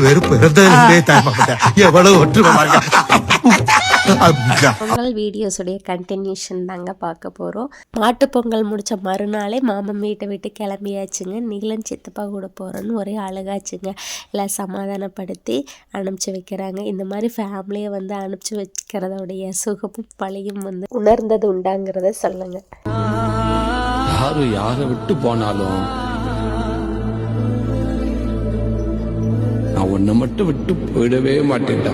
பிறந்தே தாய்மாமன் எவ்வளவு ஒற்றுமை? பொங்கல் வீடியோஸுடைய கண்டினியூஷன் தாங்க பார்க்க போகிறோம் மாட்டுப் பொங்கல் முடிச்ச மறுநாளே மாமன் வீட்டை விட்டு கிளம்பியாச்சுங்க. நீலன் சித்தப்பா கூட போகிறோன்னு ஒரே அழகாச்சுங்க. எல்லாம் சமாதானப்படுத்தி அனுப்பிச்சி வைக்கிறாங்க. இந்த மாதிரி ஃபேமிலியை வந்து அனுப்பிச்சி வைக்கிறதோடைய சுகமும் பழியும் வந்து உணர்ந்தது உண்டாங்கிறத சொல்லுங்க. யாரு யாரை விட்டு போனாலும் உன்னை மட்டும் விட்டு போயிடவே மாட்டேன்டா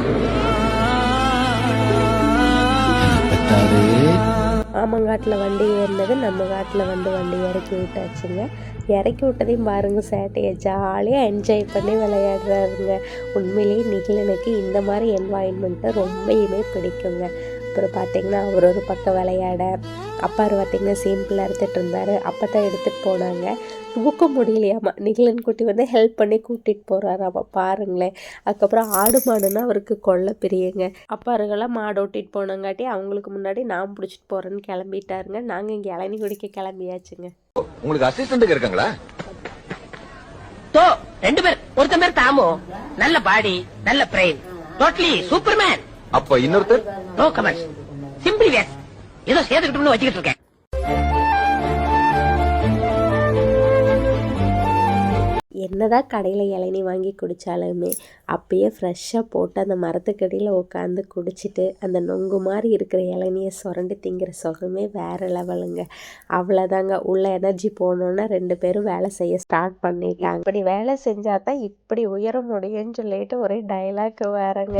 என்னை பெத்தாரே ஆமங்காட்டில் வண்டி ஏறினது நம்ம காட்டில் வந்து வண்டி இறக்கி விட்டாச்சுங்க. இறக்கி விட்டதையும் பாருங்க சேட்டையை ஜாலியாக என்ஜாய் பண்ணி விளையாடுறாருங்க. உண்மையிலேயே நிகிலனுக்கு இந்த மாதிரி என்வாயன்மெண்ட்டு ரொம்பயுமே பிடிக்குங்க. அப்புறம் பார்த்தீங்கன்னா அவர் ஒரு பக்கம் விளையாட அப்பாரு பார்த்தீங்கன்னா சிம்பிளாக அறுத்துட்டு இருந்தார். அப்போ தான் எடுத்துகிட்டு போனாங்க. தூக்க முடியலையாமா. நிகிலன் குட்டி வந்து ஹெல்ப் பண்ணி கூட்டிகிட்டு போகிறாராமா பாருங்களேன். அதுக்கப்புறம் ஆடு மாடுன்னா அவருக்கு கொல்ல பிரியங்க. அப்பாருங்கெல்லாம் மாடு ஓட்டிகிட்டு போனங்காட்டி அவங்களுக்கு முன்னாடி நான் பிடிச்சிட்டு போகிறேன்னு கிளம்பிட்டாருங்க. நாங்கள் இங்கே இளநி குடிக்க கிளம்பியாச்சுங்க. உங்களுக்கு அசிஸ்டன்ட் இருக்காங்களா? தோ ரெண்டு பேர். ஒருத்தன் பேர் தாமு. நல்ல பாடி நல்ல பிரெயின் டோட்டலி சூப்பர்மேன் அப்ப இன்னொருத்தர்? நோ கமெண்ட்ஸ் சிம்பிளி வேஸ் ஏதோ சேர்த்துக்கிட்டோம்னு வச்சுக்கிட்டு இருக்கேன். என்னதான் கடையில் இளநி வாங்கி குடித்தாலுமே அப்பயே ஃப்ரெஷ்ஷாக போட்டு அந்த மரத்துக்கடியில் உட்காந்து குடிச்சிட்டு அந்த நொங்கு மாதிரி இருக்கிற இளநியை சுரண்டி திங்கிற சுகமே வேறு லெவலுங்க. அவ்வளோதாங்க உள்ள எனர்ஜி போனோன்னா ரெண்டு பேரும் வேலை செய்ய ஸ்டார்ட் பண்ணிட்டாங்க. இப்படி வேலை செஞ்சால் தான் இப்படி உயர முடியும்னு சொல்லிட்டு ஒரே டைலாக் வேறங்க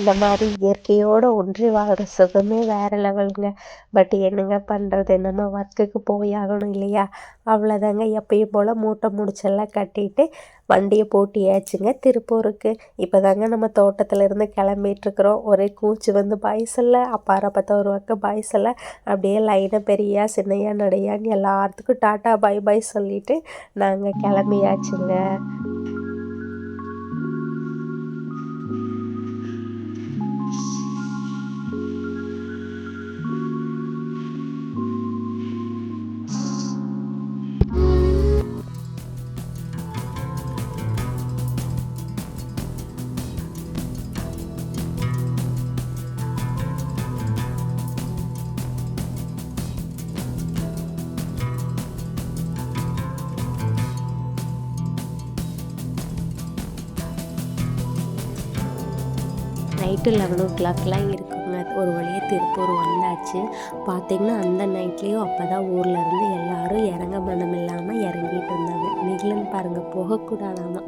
இந்த மாதிரி இயற்கையோடு ஒன்றி வாழ்கிற சுகமே வேறு லெவலுங்க பட் என்னங்க பண்ணுறது நம்ம ஒர்க்குக்கு போய் ஆகணும் இல்லையா? அவ்வளோதாங்க எப்பயும் போல் மூட்டை முடிச்செல்லாம் கட்டிட்டு வண்டியை போட்டியாச்சுங்க திருப்பூருக்கு. இப்போ தாங்க நம்ம தோட்டத்துலேருந்து கிளம்பிட்டுருக்குறோம். ஒரே கூச்சி வந்து பாய் அப்பாரை பார்த்தா ஒரு பக்கம் பாய்ஸல்ல அப்படியே லைனாக பெரியா சின்னையா நடையான்னு எல்லாத்துக்கும் டாட்டா பாய் பாய் சொல்லிவிட்டு நாங்கள் கிளம்பியாச்சுங்க. நைட்டு லெவன் ஓ கிளாக்லாம் இருக்குங்க. ஒரு வழியாக திருப்பூர் வந்தாச்சு. பார்த்தீங்கன்னா அந்த நைட்லேயும் அப்போ தான் ஊரில் இருந்து எல்லாரும் இறங்க மனம் இல்லாமல் இறங்கிட்டு இருந்தாங்க நீங்களும் பாருங்கள் போகக்கூடாதாமா?